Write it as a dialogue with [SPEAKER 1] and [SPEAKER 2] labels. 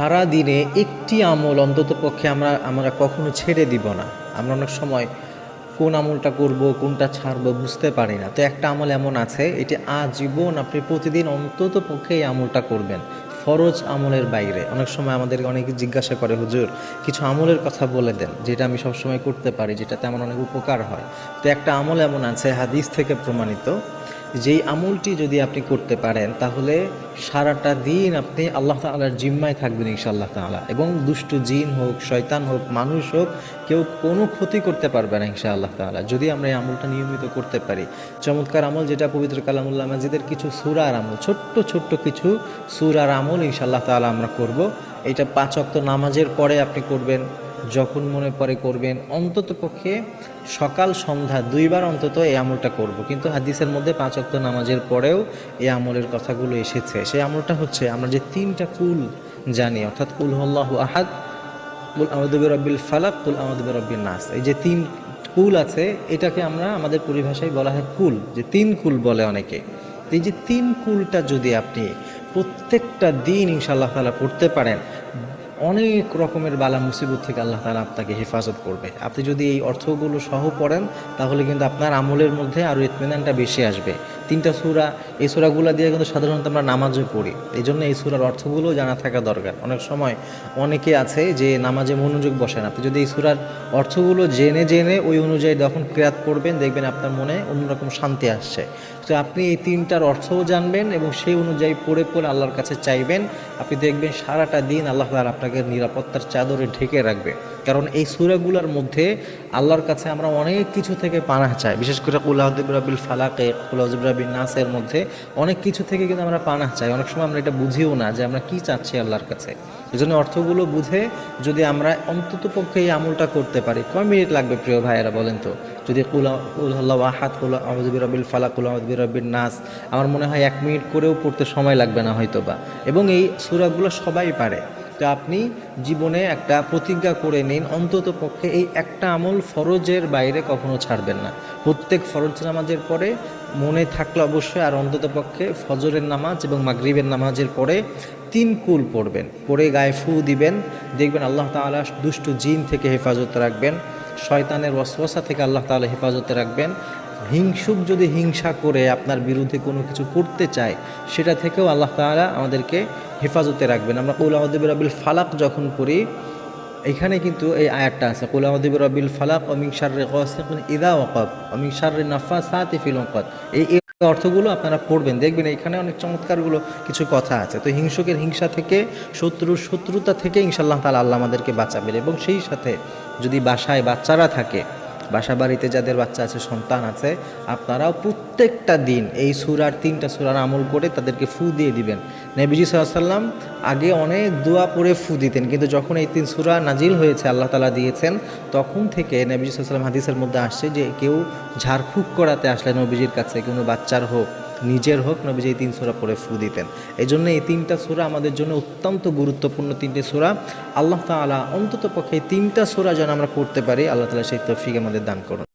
[SPEAKER 1] সারা দিনে একটি আমল অন্তত পক্ষে আমরা আমরা কখনো ছেড়ে দিব না। আমরা অনেক সময় কোন আমলটা করব, কোনটা ছাড়ব বুঝতে পারি না। তো একটা আমল এমন আছে, এটি আজীবন আপনি প্রতিদিন অন্তত পক্ষে এই আমলটা করবেন, ফরজ আমলের বাইরে। অনেক সময় আমাদেরকে অনেকে জিজ্ঞাসা করে, হুজুর, কিছু আমলের কথা বলে দেন, যেটা আমি সবসময় করতে পারি, যেটাতে আমার অনেক উপকার হয়। তো একটা আমল এমন আছে, হাদিস থেকে প্রমাণিত যেই আমলটি যদি আপনি করতে পারেন, তাহলে সারাটা দিন আপনি আল্লাহ তাআলার জিম্মায় থাকবেন ইনশাআল্লাহ তাআলা। এবং দুষ্টু জিন হোক, শয়তান হোক, মানুষ হোক, কেউ কোনো ক্ষতি করতে পারবে না ইনশাআল্লাহ তাআলা, যদি আমরা এই আমলটা নিয়মিত করতে পারি। চমৎকার আমল যেটা পবিত্র কালামুল্লাহ মাজিদের কিছু সুরার আমল, ছোট্ট ছোট্ট কিছু সুরার আমল ইনশাআল্লাহ তাআলা আমরা করব। এটা পাঁচ অক্ত নামাজের পরে আপনি করবেন। যখন মনে পড়ে করবেন, অন্তত পক্ষে সকাল সন্ধ্যা দুইবার অন্তত এই আমলটা করব। কিন্তু হাদিসের মধ্যে পাঁচ অক্ত নামাজের পরেও এই আমলের কথাগুলো এসেছে। সেই আমলটা হচ্ছে আমরা যে তিনটা কুল জানি, অর্থাৎ কুল হল্লাহ আহাদ, কুল আমাদুবি রব্বিল ফালাক, কুল আমাদুবি রব্বিল নাস। এই যে তিন কুল আছে, এটাকে আমরা আমাদের পরিভাষায় বলা হয় কুল, যে তিন কুল বলে অনেকে। এই যে তিন কুলটা যদি আপনি প্রত্যেকটা দিন ইনশাআল্লাহ তাআলা পড়তে পারেন অনেক রকমের বালা মুসিবত থেকে আল্লাহ তালা আপনাকে হেফাজত করবে। আপনি যদি এই অর্থগুলো সহ পড়েন, তাহলে কিন্তু আপনার আমলের মধ্যে আরও ইতমিনানটা বেশি আসবে। তিনটা সুরা, এই সুরাগুলো দিয়ে কিন্তু সাধারণত আমরা নামাজও পড়ি। এই জন্য এই সুরার অর্থগুলো জানা থাকা দরকার। অনেক সময় অনেকে আছে যে নামাজে মনোযোগ বসেন আপনি যদি এই সুরার অর্থগুলো জেনে জেনে ওই অনুযায়ী যখন ক্রিয়াত করবেন দেখবেন আপনার মনে অন্যরকম শান্তি আসছে। তো আপনি এই তিনটার অর্থও জানবেন এবং সেই অনুযায়ী পড়ে পড়ে আল্লাহর কাছে চাইবেন। আপনি দেখবেন সারাটা দিন আল্লাহ আপনাকে নিরাপত্তার চাদরে ঢেকে রাখবে। কারণ এই সুরাগুলোর মধ্যে আল্লাহর কাছে আমরা অনেক কিছু থেকে পানাহ চাই। বিশেষ করে কুলাহদিবরাবিল ফালাকে কুলাহদিবরাবিল নাসের মধ্যে অনেক কিছু থেকে কিন্তু আমরা পানা চাই। অনেক সময় আমরা এটা বুঝিও না যে আমরা কি চাচ্ছি আল্লাহর কাছে। এই জন্য অর্থগুলো বুঝে যদি আমরা অন্তত পক্ষে এই আমলটা করতে পারি, কয় মিনিট লাগবে প্রিয় ভাইয়েরা বলেন তো? যদি কুলা উল্লাহ আহাত কুল আহমদুবির রবিল ফালা কুল আহমদুবির রবির নাস, আমার মনে হয় এক মিনিট করেও পড়তে সময় লাগবে না হয়তো বা এবং এই সুরাগুলো সবাই পারে। তো আপনি জীবনে একটা প্রতিজ্ঞা করে নিন, অন্তত পক্ষে এই একটা আমল ফরজের বাইরে কখনো ছাড়বেন না। প্রত্যেক ফরজ নামাজের পরে মনে থাকলে অবশ্যই আর অন্তত পক্ষে ফজরের নামাজ এবং মাগরিবের নামাজের পরে তিন কুল পড়বেন। পরে গায়ে ফু দিবেন, দেখবেন আল্লাহ তাআলা দুষ্টু জিন থেকে হেফাজত রাখবেন, শয়তানের ওয়াসওয়াসা থেকে আল্লাহ তাআলা হেফাজতে রাখবেন। হিংসুক যদি হিংসা করে আপনার বিরুদ্ধে কোনো কিছু করতে চায়, সেটা থেকেও আল্লাহ তাআলা আমাদেরকে হেফাজতে রাখবেন। আমরা কৌল আহদিব রবিল ফালাক যখন পড়ি, এখানে কিন্তু এই আয়াতটা আছে, কৌল আহদিব রবিল ফালাক অমিং শার্রে গসিকুন ইদা ওকব অমিং শার্রে নাফা সাতি ফিল এই এই অর্থগুলো আপনারা পড়বেন। দেখবেন এখানে অনেক চমৎকারগুলো কিছু কথা আছে। তো হিংসুকের হিংসা থেকে, শত্রুর শত্রুতা থেকে ইনশাল্লাহ তালা আল্লাহ আমাদেরকে বাঁচাবেন এবং সেই সাথে যদি বাসায় বাচ্চারা থাকে বাসা বাড়িতে যাদের বাচ্চা আছে, সন্তান আছে, আপনারাও প্রত্যেকটা দিন এই সুরার তিনটা সুরার আমল করে তাদেরকে ফু দিয়ে দিবেন। নবীজি সাল্লাম আগে অনেক দোয়া পরে ফু দিতেন, কিন্তু যখন এই তিন সুরা নাজিল হয়েছে, আল্লাহ তালা দিয়েছেন, তখন থেকে নবীজি সাল্লাম হাদিসের মধ্যে আসছে যে কেউ ঝাড়ফুঁক করাতে আসলে নবীজির কাছে, কোনো বাচ্চার হোক নিজের হোক, নবীজি এই তিন সোরা পড়ে ফু দিতেন। এই জন্য এই তিনটা সোরা আমাদের জন্য অত্যন্ত গুরুত্বপূর্ণ তিনটে সুরা। আল্লাহ তালা অন্তত পক্ষে তিনটা সুরা যেন আমরা পড়তে পারি, আল্লাহ তালা সেই তফিক আমাদের দান করুন।